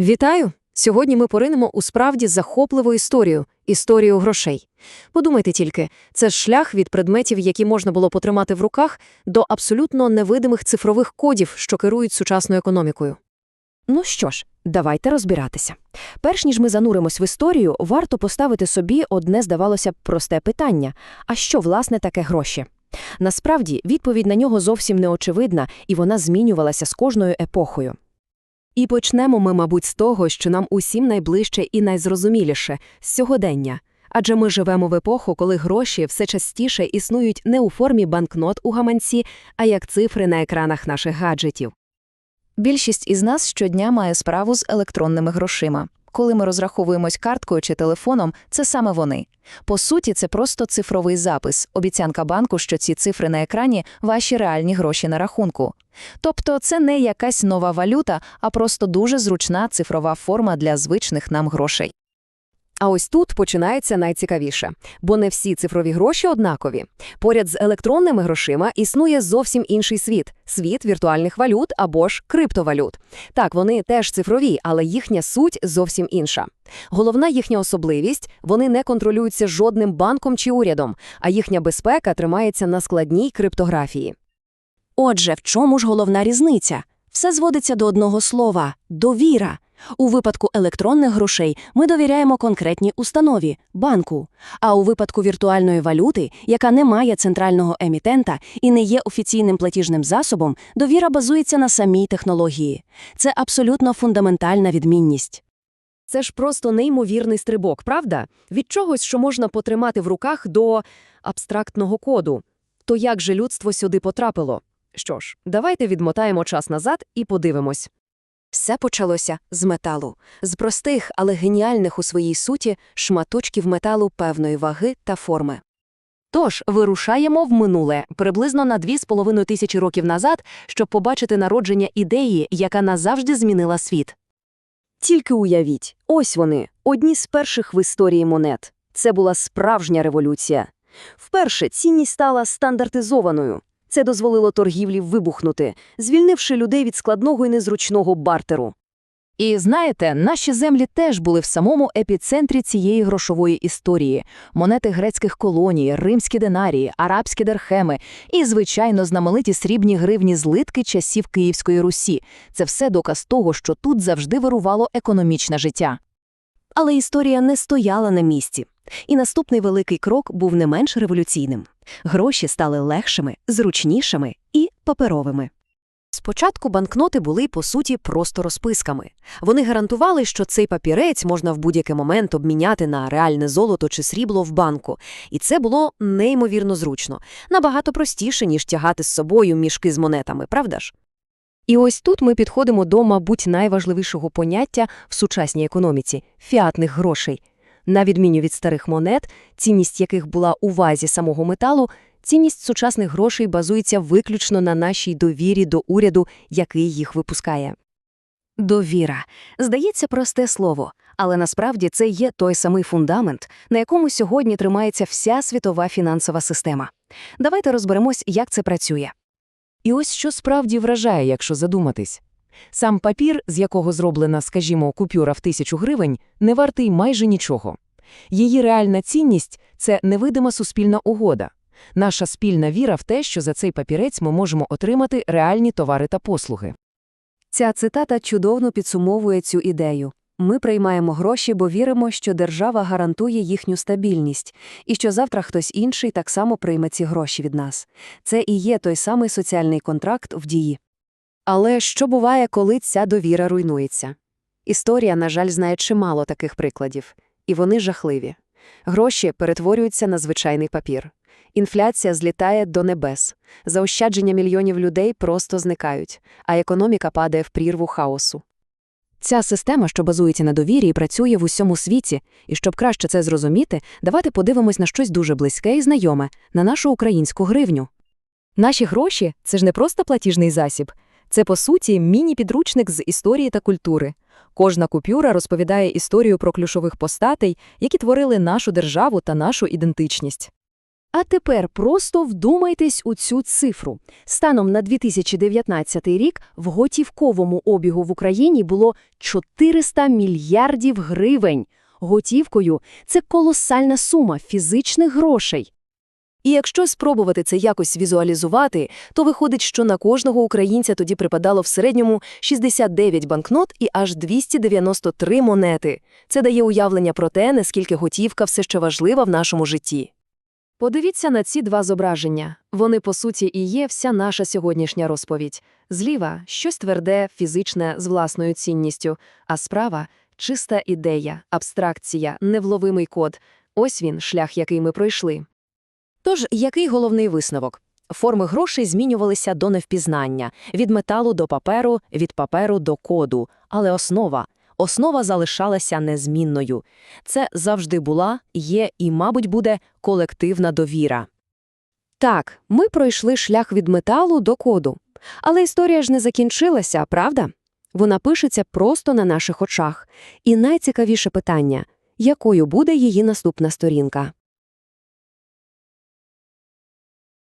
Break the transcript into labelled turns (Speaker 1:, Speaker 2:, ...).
Speaker 1: Вітаю! Сьогодні ми поринемо у справді захопливу історію – історію грошей. Подумайте тільки, це ж шлях від предметів, які можна було потримати в руках, до абсолютно невидимих цифрових кодів, що керують сучасною економікою.
Speaker 2: Ну що ж, давайте розбиратися. Перш ніж ми зануримось в історію, варто поставити собі одне, здавалося б, просте питання: а що, власне, таке гроші? Насправді, відповідь на нього зовсім не очевидна, і вона змінювалася з кожною епохою.
Speaker 1: І почнемо ми, мабуть, з того, що нам усім найближче і найзрозуміліше – з сьогодення. Адже ми живемо в епоху, коли гроші все частіше існують не у формі банкнот у гаманці, а як цифри на екранах наших гаджетів.
Speaker 2: Більшість із нас щодня має справу з електронними грошима. Коли ми розраховуємось карткою чи телефоном, це саме вони. По суті, це просто цифровий запис, обіцянка банку, що ці цифри на екрані – ваші реальні гроші на рахунку. Тобто це не якась нова валюта, а просто дуже зручна цифрова форма для звичних нам грошей.
Speaker 1: А ось тут починається найцікавіше, бо не всі цифрові гроші однакові. Поряд з електронними грошима існує зовсім інший світ – світ віртуальних валют або ж криптовалют. Так, вони теж цифрові, але їхня суть зовсім інша. Головна їхня особливість – вони не контролюються жодним банком чи урядом, а їхня безпека тримається на складній криптографії.
Speaker 2: Отже, в чому ж головна різниця? Все зводиться до одного слова – довіра. У випадку електронних грошей ми довіряємо конкретній установі – банку. А у випадку віртуальної валюти, яка не має центрального емітента і не є офіційним платіжним засобом, довіра базується на самій технології. Це абсолютно фундаментальна відмінність.
Speaker 1: Це ж просто неймовірний стрибок, правда? Від чогось, що можна потримати в руках, до абстрактного коду. То як же людство сюди потрапило? Що ж, давайте відмотаємо час назад і подивимось.
Speaker 2: Все почалося з металу, з простих, але геніальних у своїй суті шматочків металу певної ваги та форми.
Speaker 1: Тож, вирушаємо в минуле, приблизно на 2,5 тисячі років назад, щоб побачити народження ідеї, яка назавжди змінила світ. Тільки уявіть, ось вони, одні з перших в історії монет. Це була справжня революція. Вперше цінність стала стандартизованою. Це дозволило торгівлі вибухнути, звільнивши людей від складного і незручного бартеру. І знаєте, наші землі теж були в самому епіцентрі цієї грошової історії. Монети грецьких колоній, римські динарії, арабські дерхеми і, звичайно, знамениті срібні гривні злитки часів Київської Русі. Це все доказ того, що тут завжди вирувало економічне життя. Але історія не стояла на місці. І наступний великий крок був не менш революційним. Гроші стали легшими, зручнішими і паперовими. Спочатку банкноти були, по суті, просто розписками. Вони гарантували, що цей папірець можна в будь-який момент обміняти на реальне золото чи срібло в банку. І це було неймовірно зручно, набагато простіше, ніж тягати з собою мішки з монетами, правда ж? І ось тут ми підходимо до, мабуть, найважливішого поняття в сучасній економіці фіатних грошей. На відміну від старих монет, цінність яких була у вазі самого металу, цінність сучасних грошей базується виключно на нашій довірі до уряду, який їх випускає. Довіра. Здається, просте слово, але насправді це є той самий фундамент, на якому сьогодні тримається вся світова фінансова система. Давайте розберемось, як це працює. І ось що справді вражає, якщо задуматись. Сам папір, з якого зроблена, скажімо, купюра в тисячу гривень, не вартий майже нічого. Її реальна цінність – це невидима суспільна угода. Наша спільна віра в те, що за цей папірець ми можемо отримати реальні товари та послуги. Ця цитата чудовно підсумовує цю ідею. Ми приймаємо гроші, бо віримо, що держава гарантує їхню стабільність, і що завтра хтось інший так само прийме ці гроші від нас. Це і є той самий соціальний контракт в дії. Але що буває, коли ця довіра руйнується? Історія, на жаль, знає чимало таких прикладів, і вони жахливі. Гроші перетворюються на звичайний папір. Інфляція злітає до небес, заощадження мільйонів людей просто зникають, а економіка падає в прірву хаосу. Ця система, що базується на довірі і працює в усьому світі, і щоб краще це зрозуміти, давайте подивимось на щось дуже близьке і знайоме, на нашу українську гривню. Наші гроші це ж не просто платіжний засіб, це, по суті, міні-підручник з історії та культури. Кожна купюра розповідає історію про ключових постатей, які творили нашу державу та нашу ідентичність.
Speaker 2: А тепер просто вдумайтесь у цю цифру. Станом на 2019 рік в готівковому обігу в Україні було 400 мільярдів гривень. Готівкою – це колосальна сума фізичних грошей.
Speaker 1: І якщо спробувати це якось візуалізувати, то виходить, що на кожного українця тоді припадало в середньому 69 банкнот і аж 293 монети. Це дає уявлення про те, наскільки готівка все ще важлива в нашому житті. Подивіться на ці два зображення. Вони, по суті, і є вся наша сьогоднішня розповідь. Зліва – щось тверде, фізичне, з власною цінністю, а справа – чиста ідея, абстракція, невловимий код. Ось він, шлях, який ми пройшли.
Speaker 2: Тож, який головний висновок? Форми грошей змінювалися до невпізнання – від металу до паперу, від паперу до коду. Але основа – основа залишалася незмінною. Це завжди була, є і, мабуть, буде колективна довіра. Так, ми пройшли шлях від металу до коду. Але історія ж не закінчилася, правда? Вона пишеться просто на наших очах. І найцікавіше питання – якою буде її наступна сторінка?